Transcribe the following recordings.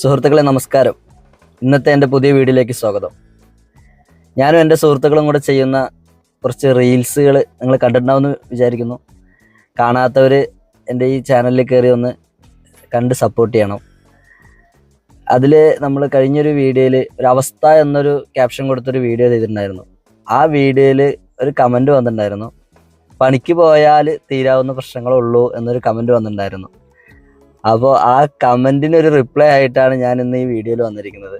സുഹൃത്തുക്കളെ നമസ്കാരം. ഇന്നത്തെ എന്റെ പുതിയ വീഡിയോയിലേക്ക് സ്വാഗതം. ഞാനും എന്റെ സുഹൃത്തുക്കളും കൂടെ ചെയ്യുന്ന കുറച്ച് റീൽസുകൾ നിങ്ങൾ കണ്ടിട്ടുണ്ടാവുമെന്ന് വിചാരിക്കുന്നു. കാണാത്തവർ എന്റെ ഈ ചാനലിൽ കയറി ഒന്ന് കണ്ട് സപ്പോർട്ട് ചെയ്യണം. അതിൽ നമ്മൾ കഴിഞ്ഞൊരു വീഡിയോയിൽ ഒരു അവസ്ഥ എന്നൊരു ക്യാപ്ഷൻ കൊടുത്തൊരു വീഡിയോ ചെയ്തിട്ടുണ്ടായിരുന്നു. ആ വീഡിയോയിൽ ഒരു കമന്റ് വന്നിട്ടുണ്ടായിരുന്നു. പണിക്ക് പോയാൽ തീരാവുന്ന പ്രശ്നങ്ങളുള്ളൂ എന്നൊരു കമന്റ് വന്നിട്ടുണ്ടായിരുന്നു. അപ്പോൾ ആ കമന്റിന് ഒരു റിപ്ലൈ ആയിട്ടാണ് ഞാൻ ഇന്ന് ഈ വീഡിയോയിൽ വന്നിരിക്കുന്നത്.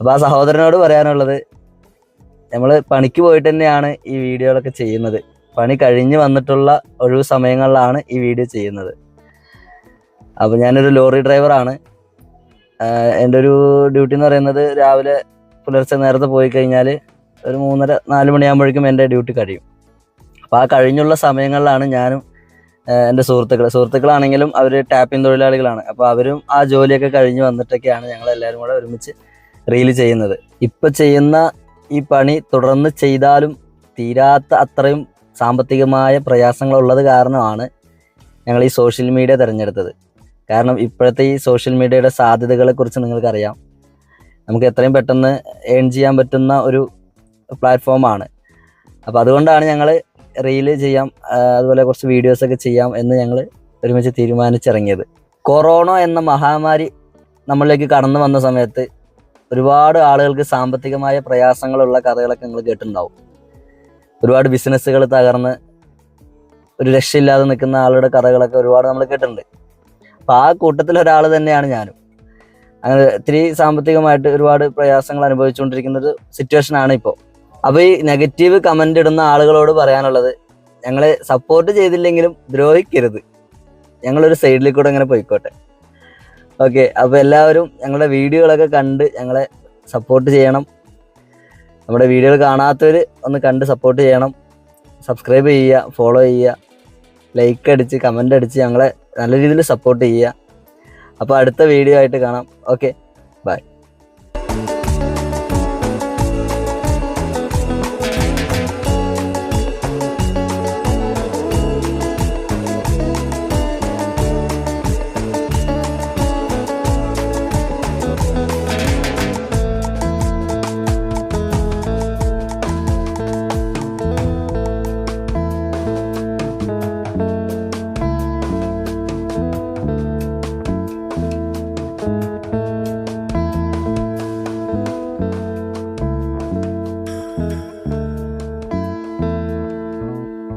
അപ്പോൾ ആ സഹോദരനോട് പറയാനുള്ളത് നമ്മൾ പണിക്ക് പോയിട്ട് തന്നെയാണ് ഈ വീഡിയോകളൊക്കെ ചെയ്യുന്നത്. പണി കഴിഞ്ഞ് വന്നിട്ടുള്ള ഒഴിവ് സമയങ്ങളിലാണ് ഈ വീഡിയോ ചെയ്യുന്നത്. അപ്പോൾ ഞാനൊരു ലോറി ഡ്രൈവറാണ്. എന്റെ ഒരു ഡ്യൂട്ടി എന്ന് പറയുന്നത് രാവിലെ പുലർച്ചെ നേരത്തെ പോയി കഴിഞ്ഞാൽ ഒരു മൂന്നര നാല് മണിയാകുമ്പോഴേക്കും എന്റെ ഡ്യൂട്ടി കഴിയും. അപ്പോൾ ആ കഴിഞ്ഞുള്ള സമയങ്ങളിലാണ് ഞാനും എന്റെ സുഹൃത്തുക്കൾ സുഹൃത്തുക്കളാണെങ്കിലും അവർ ടാപ്പിംഗ് തൊഴിലാളികളാണ്. അപ്പോൾ അവരും ആ ജോലിയൊക്കെ കഴിഞ്ഞ് വന്നിട്ടൊക്കെയാണ് ഞങ്ങൾ എല്ലാവരും കൂടെ ഒരുമിച്ച് റീൽ ചെയ്യുന്നത്. ഇപ്പം ചെയ്യുന്ന ഈ പണി തുടർന്ന് ചെയ്താലും തീരാത്ത അത്രയും സാമ്പത്തികമായ പ്രയാസങ്ങളുള്ളത് കാരണമാണ് ഞങ്ങൾ ഈ സോഷ്യൽ മീഡിയ തിരഞ്ഞെടുത്തത്. കാരണം ഇപ്പോഴത്തെ ഈ സോഷ്യൽ മീഡിയയുടെ സാധ്യതകളെക്കുറിച്ച് നിങ്ങൾക്കറിയാം. നമുക്ക് എത്രയും പെട്ടെന്ന് ഏൺ ചെയ്യാൻ പറ്റുന്ന ഒരു പ്ലാറ്റ്ഫോമാണ് അപ്പോൾ അതുകൊണ്ടാണ് ഞങ്ങൾ റീൽ ചെയ്യാം അതുപോലെ കുറച്ച് വീഡിയോസ് ഒക്കെ ചെയ്യാം എന്ന് ഞങ്ങൾ ഒരുമിച്ച് തീരുമാനിച്ചിറങ്ങിയത്. കൊറോണ എന്ന മഹാമാരി നമ്മളിലേക്ക് കടന്നു വന്ന സമയത്ത് ഒരുപാട് ആളുകൾക്ക് സാമ്പത്തികമായ പ്രയാസങ്ങളുള്ള കഥകളൊക്കെ നിങ്ങൾ കേട്ടിട്ടുണ്ടാവും. ഒരുപാട് ബിസിനസ്സുകൾ തകർന്ന് ഒരു രക്ഷയില്ലാതെ നിൽക്കുന്ന ആളുടെ കഥകളൊക്കെ ഒരുപാട് നമ്മൾ കേട്ടിട്ടുണ്ട്. അപ്പോൾ ആ കൂട്ടത്തിൽ ഒരാൾ തന്നെയാണ് ഞാനും. അങ്ങനെ ഒത്തിരി സാമ്പത്തികമായിട്ട് ഒരുപാട് പ്രയാസങ്ങൾ അനുഭവിച്ചുകൊണ്ടിരിക്കുന്ന ഒരു സിറ്റുവേഷൻ ആണ് ഇപ്പോൾ. അപ്പോൾ ഈ നെഗറ്റീവ് കമന്റ് ഇടുന്ന ആളുകളോട് പറയാനുള്ളത് ഞങ്ങളെ സപ്പോർട്ട് ചെയ്തില്ലെങ്കിലും ദ്രോഹിക്കരുത്. ഞങ്ങളൊരു സൈഡിൽ കൂടെ ഇങ്ങനെ പോയിക്കോട്ടെ. ഓക്കെ അപ്പോൾ എല്ലാവരും ഞങ്ങളുടെ വീഡിയോകളൊക്കെ കണ്ട് ഞങ്ങളെ സപ്പോർട്ട് ചെയ്യണം. നമ്മുടെ വീഡിയോകൾ കാണാത്തവർ ഒന്ന് കണ്ട് സപ്പോർട്ട് ചെയ്യണം. സബ്സ്ക്രൈബ് ചെയ്യുക ഫോളോ ചെയ്യുക ലൈക്ക് അടിച്ച് കമന്റ് അടിച്ച് ഞങ്ങളെ നല്ല രീതിയിൽ സപ്പോർട്ട് ചെയ്യുക. അപ്പോൾ അടുത്ത വീഡിയോ ആയിട്ട് കാണാം. ഓക്കെ